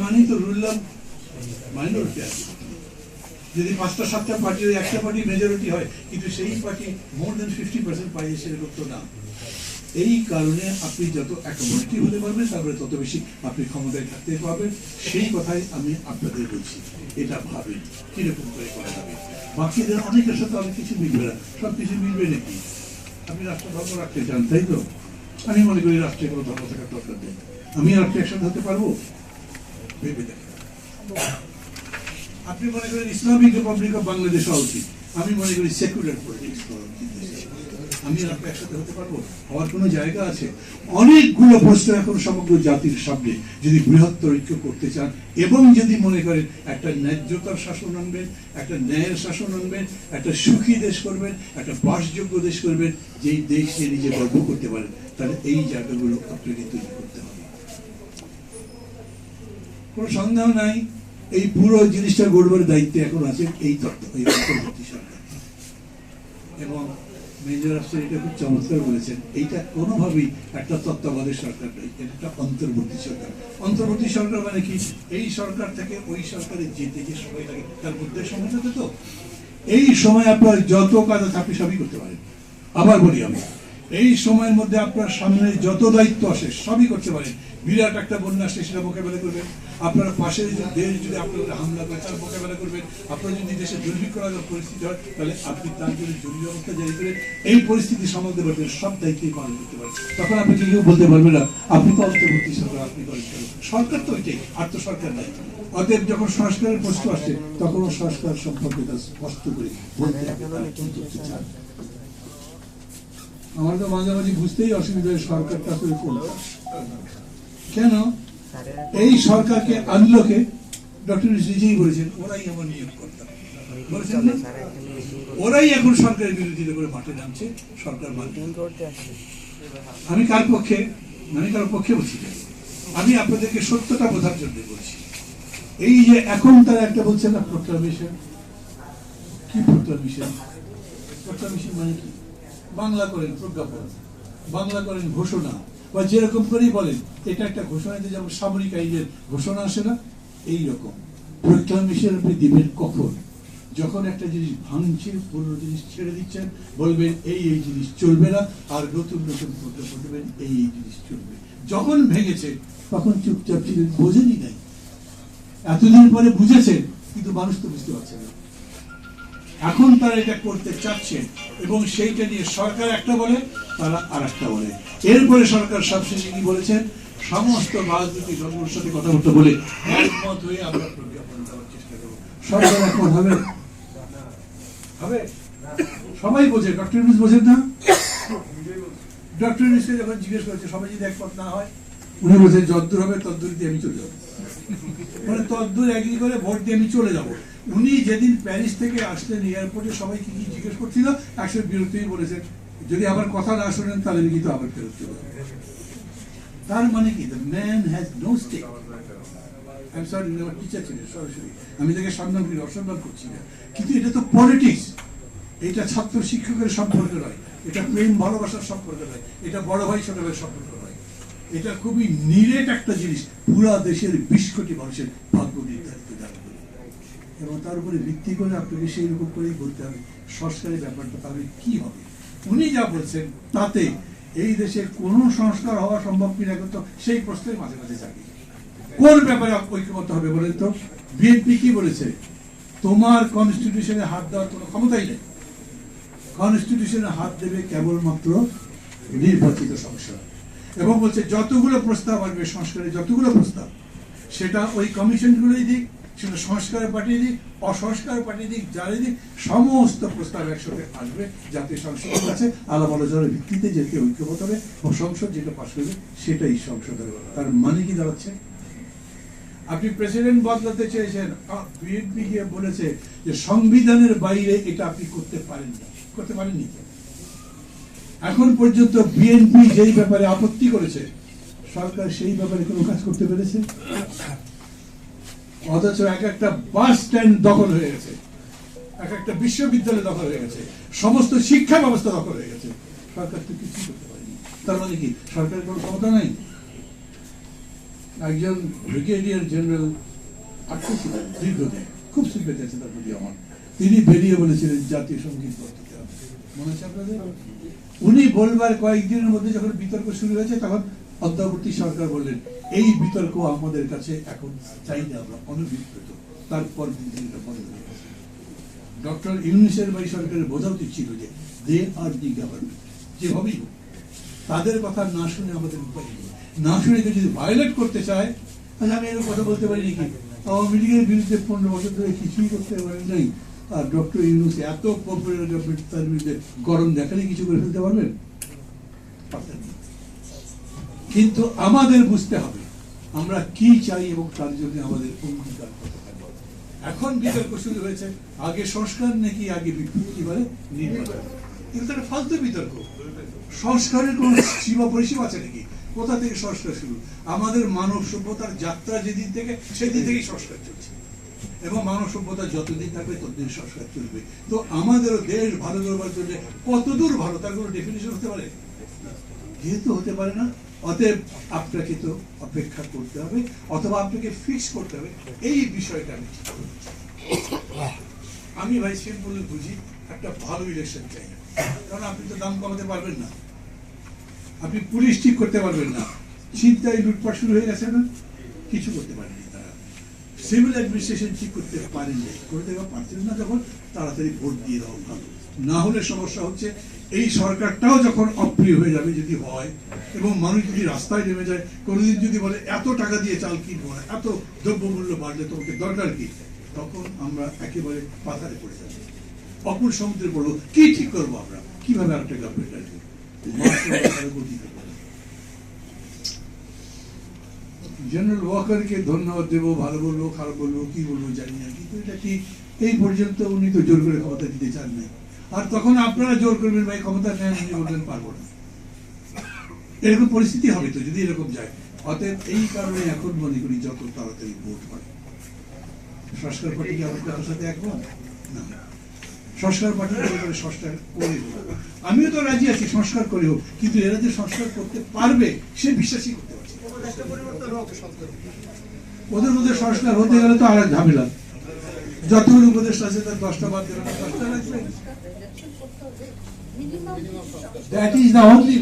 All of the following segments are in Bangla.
মানে তো রুলার মাইনরিটি আছে যদি পাঁচটা, সাতটা একটা পার্টি মেজরিটি হয়, কিন্তু সেই party more than fifty percent সেরকম তো না। এই কারণে আপনি যত হতে পারবেন, তারপরে তত বেশি আপনি ক্ষমতায় থাকতে পারবেন। সেই কথাই আমি আপনাদের বলছি। এটা ভাবেন, কীরকম করে করা যাবে? বাকিদের অনেকের সাথে অনেক কিছু মিলবে না। সব কিছু মিলবে নাকি? আপনি রাষ্ট্র ধর্ম রাখতে চান, তাই তো? আমি মনে করি রাষ্ট্রে কোনো ধর্ম থাকার দরকার নেই। আমি রাষ্ট্রে একসাথে হতে পারব? ভেবে দেখেন আপনি মনে করেন ইসলামিক রিপাবলিক অফ বাংলাদেশ হওয়া উচিত? আমি মনে করি সেকুলার পলিটিক্স আমি আর আপনি একসাথে হতে পারব? হওয়ার কোনো জায়গা আছে? অনেকগুলো প্রশ্ন এখন সমগ্র জাতির সামনে যদি বৃহত্তর ঐক্য করতে চান এবং যদি মনে করেন একটা ন্যায্যতার শাসন আনবেন, একটা ন্যায়ের শাসন আনবেন, একটা সুখী দেশ করবেন, একটা বাসযোগ্য দেশ করবেন, যেই দেশ নিয়ে নিজে গর্ব করতে পারেন, তাহলে এই জায়গাগুলো আপনাকে তৈরি হবে। কোনো সন্দেহ নাই। এই পুরো জিনিসটা গড়বার দায়িত্বে এখন আছে এই তত্ত্ব সরকার। এবং মেজর আফসার এটা খুব চমৎকার বলেছেন, এইটা কোনোভাবেই একটা তত্ত্বাবধায়ক সরকার নয়, এটা একটা অন্তর্বর্তী সরকার। অন্তর্বর্তী সরকার মানে কি? এই সরকার থেকে ওই সরকারে যেতে যে সময় লাগে, তার মধ্যে সময় থাকে তো। এই সময় আপনার যত কাজ আছে, আপনি সবই করতে পারেন। আবার বলি আমি, এই সময়ের মধ্যে আপনার সামনে যত দায়িত্ব আসে, সবই করতে পারেন। বিরাট একটা বন্যা আসছে, সেটা মোকাবেলা করবেন। আপনার পাশের দেশ যদি আপনার হামলা করে তার মোকাবেলা করবেন। আপনার যদি দেশে দুর্ভিক্ষ লাগার পরিস্থিতি হয়, তাহলে আপনি তার জন্য জরুরি অবস্থা জারি করে এই পরিস্থিতি সামালতে পারবেন, সব দায়িত্বই পালন করতে পারেন তখন আপনাকে কেউ বলতে পারবে না, আপনি তো অন্তর্বর্তী সরকার, আপনি করেন সরকার। তো ওইটাই আর তো সরকার নাই। অতএব যখন সংস্কারের প্রশ্ন আসছে তখন সংস্কার সম্পর্কে তার স্পষ্ট করে। আমার তো মাঝে মাঝে বুঝতেই অসুবিধা সরকারটা আসলে কোনটা কেন? এই সরকারকে, আনলোকে ডক্টর নিজেই বলেছেন, ওরাই আমার নিয়োগ করতাম বলেছেন? ওরাই এখন সরকারের বিরোধিতা করে মাঠে নামছে, সরকার আমি কার পক্ষে, আমি কার পক্ষে বলছি আমি আপনাদেরকে সত্যটা বোঝার জন্য বলছি। এই যে এখন তারা একটা বলছে না প্রোক্লামেশন কি প্রোক্লামেশন প্রোক্লামেশন মানে কি? বাংলা করেন প্রজ্ঞাপন, বাংলা করেন ঘোষণা। বা যেরকম করেই বলেন, এটা একটা ঘোষণাতে যেমন সামরিক আইনের ঘোষণা আসে না এই রকম প্রোক্লামেশন আপনি দিবেন কখন? যখন একটা জিনিস ভাঙছে, পুরনো জিনিস ছেড়ে দিচ্ছেন, বলবেন এই এই জিনিস চলবে না, আর নতুন নতুন প্রজ্ঞাপন দেবেন এই এই জিনিস চলবে। যখন ভেঙেছে, তখন চুপচাপ ছিলেন বোঝেনি নাই। এতদিন পরে বুঝেছেন, কিন্তু মানুষ তো বুঝতে পারছে না। এখন তারা এটা করতে চাচ্ছেন, এবং সেইটা নিয়ে সরকার একটা বলে, তারা আর একটা বলে। এরপরে সরকার সবশেষে কি বলেছেন? সমস্ত রাজনৈতিক দলগুলোর সাথে কথাবার্তা বলে একমত হয়ে আমরা প্রজ্ঞাপন দেওয়ার চেষ্টা সরকার একমত হবে? হবে? সবাই বোঝে, ডক্টর ইউনুস বোঝেন না? ডক্টর ইউনুসকে যখন জিজ্ঞেস করেছে, সবাই যদি একমত না হয়, উনি বলছেন, যদ্দূর হবে, তদ্দূর দিয়ে আমি চলে যাব। মানে তদ্দূর এগ্রি করে ভোট দিয়ে আমি চলে যাব। উনি যেদিন প্যারিস থেকে আসলেন, এয়ারপোর্টে সবাই কি কি জিজ্ঞেস করছিল, একশো বিরতিই বলেছেন। যদি আবার কথা না শোনেন, তাহলে আমি কিন্তু আবার ফেরত চলে তার মানে কি? Man has no stake sorry আমার টিচার ছিলেন, সরাসরি। আমি তাকে সম্মান করি অসম্মান করছি না। কিন্তু এটা তো পলিটিক্স এটা ছাত্র শিক্ষকের সম্পর্ক নয়। এটা প্রেম ভালোবাসার সম্পর্ক নয়। এটা বড় ভাই, ছোট সম্পর্ক নয়। এটা খুবই নিরেট একটা জিনিস। পুরা দেশের বিশ কোটি মানুষের ভাগ্য নির্ধারিত উপরে। এবং তার উপরে ভিত্তি করে আপনাকে সেই রকম করেই বলতে হবে। সংস্কারের ব্যাপারটা তাহলে কি হবে? উনি যা বলছেন, তাতে এই দেশের কোন সংস্কার হওয়া সম্ভব কিনা কিন্তু সেই প্রশ্নই মাঝে মাঝে জাগে। কোন ব্যাপারে ঐক্যমত হবে বলেন তো? বিএনপি কি বলেছে? তোমার কনস্টিটিউশনে হাত দেওয়ার কোনো ক্ষমতাই নেই। কনস্টিটিউশনে হাত দেবে কেবলমাত্র নির্বাচিত সংসদ। এবং বলছে, যতগুলো প্রস্তাব আসবে সংস্কারের যতগুলো প্রস্তাব, সেটা ওই কমিশনগুলোই দিক সেটা সংস্কার পাঠিয়ে দিক, অসংস্কার পাঠিয়ে দিক যারে দিক, সমস্ত প্রস্তাব একসাথে আসবে, জাতীয় সংসদের কাছে। আলাপ আলোচনার ভিত্তিতে যেতে ঐক্যমত হবে ও সংসদ যেটা পাশ করবে, সেটাই সংসদ হবে তার মানে কি দাঁড়াচ্ছে? আপনি প্রেসিডেন্ট বদলাতে চেয়েছেন। বিএনপি গিয়ে বলেছে যে সংবিধানের বাইরে এটা আপনি করতে পারেন না। করতে পারেননি এখন পর্যন্ত বিএনপি যেই ব্যাপারে আপত্তি করেছে, সরকার সেই ব্যাপারে কোনো কাজ করতে পেরেছে? অথচ এক একটা বাস স্ট্যান্ড দখল হয়ে গেছে। এক একটা বিশ্ববিদ্যালয় দখল হয়ে গেছে। সমস্ত শিক্ষা ব্যবস্থা দখল হয়ে গেছে। সরকার তো কিছু করতে পারেনি। তার মানে কি? সরকারের কোনো ক্ষমতা নাই? একজন ব্রিগেডিয়ার জেনারেল আটকে ছিলেন দীর্ঘদিন। খুব সিম্পেথি আছে তার প্রতি আমার। তিনি বেরিয়ে বলেছিলেন, জাতীয় সংগীত করতে মনে আছে আপনাদের? উনি বলবার কয়েকদিনের মধ্যে যখন বিতর্ক শুরু হয়েছে, তখন অন্তর্বর্তী সরকার বললেন, এই বিতর্ক আমাদের কাছে এখন চাই না আমরা অনভিপ্রেত তারপর ডক্টর ইউনিসের এই সরকারের বোঝা উচিত ছিল যে দে আর দি গভর্নমেন্ট। যেভাবেই হোক, তাদের কথা না শুনে আমাদের উপায় নেই। না শুনে যদি ভায়োলেট করতে চায়, তাহলে আমি এরকম কথা বলতে পারি নাকি? আওয়ামী লীগের বিরুদ্ধে পনেরো বছর ধরে কিছুই করতে পারেন নাই। আর ডক্টর ইউনুস এত পপুলার গভর্নমেন্ট তার বিরুদ্ধে গরম দেখালে কিছু করে ফেলতে পারবেন? পারতেন না। কিন্তু আমাদের বুঝতে হবে, আমরা কি চাই এবং তার জন্য আমাদের অঙ্গীকার করতে হবে এখন বিতর্ক শুরু হয়েছে, আগে সংস্কার নাকি আগে কি বলে নির্বাচন? কিন্তু ফালতু বিতর্ক। সংস্কারের কোন সীমা পরিসীমা আছে নাকি? কোথা থেকে সংস্কার শুরু? আমাদের মানব সভ্যতার যাত্রা যেদিন থেকে, সেদিন থেকেই সংস্কার চলছে। এবং মানব সভ্যতা যতদিন থাকবে, ততদিন সংস্কার চলবে। তো আমাদেরও দেশ ভালো করবার জন্য কতদূর ভালো, তার কোনো ডেফিনেশন হতে পারে? যেহেতু হতে পারে না অতএব আপনাকে তো অপেক্ষা করতে হবে, অথবা আপনাকে ফিক্স করতে হবে। এই বিষয়টা আমি ঠিক করব। আমি ভাই সিম্পল বুঝি, একটা ভালো ইলেকশন চাই কারণ আপনি তো দাম কমাতে পারবেন না। আপনি পুলিশ ঠিক করতে পারবেন না। চিন্তায় লুটপাট শুরু হয়ে গেছে না? কিছু করতে পারেনি তারা। সিভিল অ্যাডমিনিস্ট্রেশন ঠিক করতে পারেনি করতে পারছেন না যখন, তাড়াতাড়ি ভোট দিয়ে দেওয়া ভালো। না হলে সমস্যা হচ্ছে, এই সরকারটাও যখন অপ্রিয় হয়ে যাবে যদি হয়, এবং মানুষ যদি রাস্তায় নেমে যায়, কোনোদিন যদি বলে, এত টাকা দিয়ে চাল কিনবো না, এত দ্রব্যমূল্য বাড়লে তোমাকে দরকার কি? তখন আমরা একেবারে পাথারে পড়ে যাব। অপুর সমুদ্রে পড়ব কি ঠিক করব আমরা? কীভাবে আরেকটা গভর্নমেন্ট আসবে? জেনারেল ওয়াকারকে ধন্যবাদ দেবো, ভালো বলব, খারাপ বলব, কি বলব জানি না, কিন্তু এটা ঠিক, এই পর্যন্ত উনি তো জোর করে ক্ষমতা দিতে চান না আর তখন আপনারা জোর করবেন, ভাই, ক্ষমতা নেন উনি বলবেন পারব না। এরকম পরিস্থিতি হবে তো, যদি এরকম যায়। অতএব এই কারণে এখন মনে করি যত তাড়াতাড়ি ভোট হয়। সংস্কার পার্টি কি আমার কথার সাথে একমত? না। সংস্কার পার্টি করে করে সংস্কার করে। আমিও তো রাজি আছি, সংস্কার করে হোক। কিন্তু এরা যে সংস্কার করতে পারবে, সে বিশ্বাসই করতে পারছে। ওদের মধ্যে সংস্কার হতে গেলে তো আর ঝামেলা যতগুলো উপদেশ আছে তার দশটা বাদ না দশটা রাখবে দ্যাট ইজ অনলি।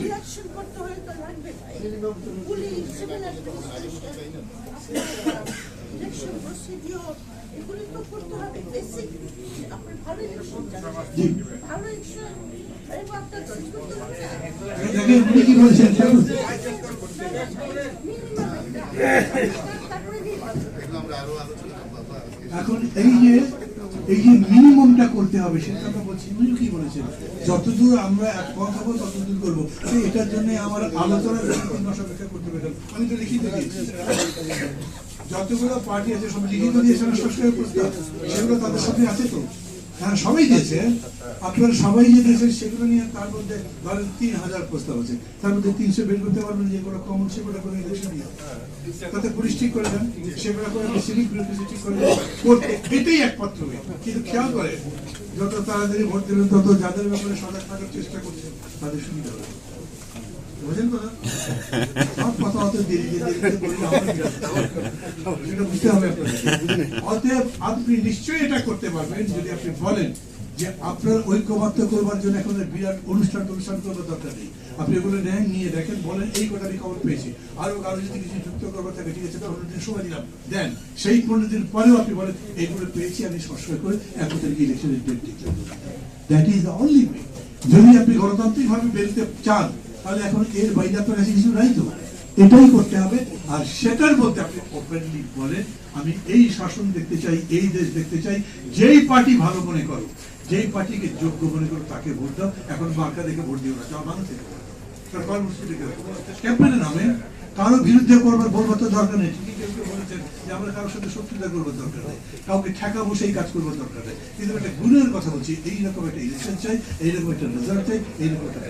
এখন এই যে এই যে মিনিমামটা করতে হবে সেটা আমরা বলছি উনি কি বলেছেন? যতদূর আমরা এক কথা হব, ততদূর করব। এটার জন্য আমার আলোচনা করতে পেতাম আমি তো লিখিত দিয়েছি। যতগুলো পার্টি আছে, সব লিখিত দিয়েছে না সংস্কারের প্রস্তাব। সেগুলো তাদের সাথে আছে তো? হ্যাঁ সবাই দিয়েছে। আপনারা সবাই যে দিয়েছেন সেগুলো নিয়ে তার মধ্যে ধরেন তিন হাজার প্রস্তাব আছে। তার মধ্যে তিনশো বের করতে পারবেন যেগুলো কমন সেগুলো করে দেশে নিয়ে। তাতে পুলিশ ঠিক করে দেন, সেগুলো করে সিভিক ঠিক করে করতে এটাই একমাত্র কিন্তু খেয়াল করে, যত তাড়াতাড়ি ভোট দেবেন তত যাদের ব্যাপারে সজাগ থাকার চেষ্টা করছে তাদের সুবিধা হবে। কথা কথা আপনি নিশ্চয়ই এটা করতে পারবেন যদি আপনি বলেন যে আপনার ঐক্যবদ্ধ করবার জন্য এখন বিরাট অনুষ্ঠান অনুষ্ঠান করবার দরকার নেই আপনি এগুলো নেন নিয়ে দেখেন বলেন এই কথাটি খবর পেয়েছি কারও যদি কিছু যুক্ত করবার থাকে ঠিক আছে দিন সময় দিলাম দেন সেই পনেরো দিন পরেও আপনি বলেন এইগুলো পেয়েছি আমি সংস্কার করে এক তারিখে ইলেকশনের date that is the only way যদি আপনি গণতান্ত্রিক ভাবে বেরোতে চান তাহলে এখন এর বাইরে আপনার কাছে কিছু নাই তো? এটাই করতে হবে, আর সেটার মধ্যে আপনি ওপেনলি বলেন, আমি এই শাসন দেখতে চাই, এই দেশ দেখতে চাই, যেই পার্টি ভালো মনে করো, যেই পার্টিকে যোগ্য মনে করো, তাকে ভোট দাও, এখন মার্কা দেখে ভোট দিও না, যাও মানুষ দেখে ভোট নামে, কারও বিরুদ্ধে করবার, বলবার তো দরকার নেই। ঠিকই কেউ কেউ বলেছেন যে আমরা কারোর সাথে শত্রুতা করবার দরকার নেই, কাউকে ঠেকা বসেই কাজ করবার দরকার নেই। কিন্তু একটা গুণের কথা বলছি, এইরকম একটা ইলেকশন চাই, এইরকম একটা রেজাল্ট চাই, এইরকম একটা।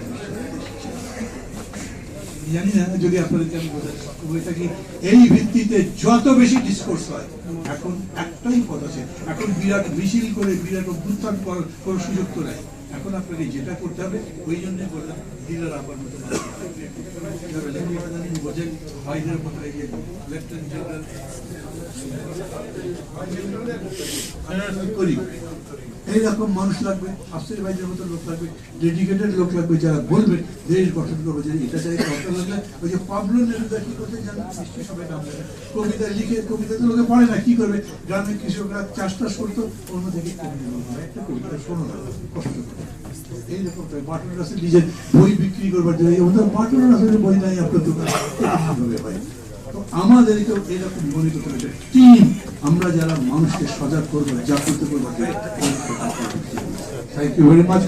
জানি না, যদি আপনাদেরকে আমি বোঝাতে সক্ষম হয়ে থাকি এই ভিত্তিতে যত বেশি ডিসকোর্স হয়, এখন একটাই পথ আছে। এখন বিরাট মিছিল করে বিরাট অভ্যুত্থান করার সুযোগ তো নেয় এখন আপনাকে যেটা করতে হবে, ওই জন্য বললাম, দিলার আবার মতো বোঝেন ভাইদের কথা এই লেফটেন্যান্ট জেনারেল এইরকম মানুষ লাগবে, আফসারি ভাইদের মতো লোক লাগবে ডেডিকেটেড লোক লাগবে যারা বলবে দেশ গঠন করবে, যে এটা চাই দরকার লাগলে ওই যে পাবলো নেরুদা কি করতে জানেন? নিশ্চয়ই সবাই নাম কবিতা লিখে কবিতা তো লোকে পড়ে না, কি করবে? গ্রামের কৃষকরা চাষ টাস করতো অন্য থেকে কবিতা একটা কবিতা শোনো না, কষ্ট করে। এইরকম মাটন রাসে নিজের বই বিক্রি করবার জন্য ওদের রাসের বই নাই আপনার দোকানে। হয় তো এরকম হবে টিম আমরা যারা মানুষকে সজাগ করব, জাগ্রত করব থ্যাংক ইউ ভেরি মাচ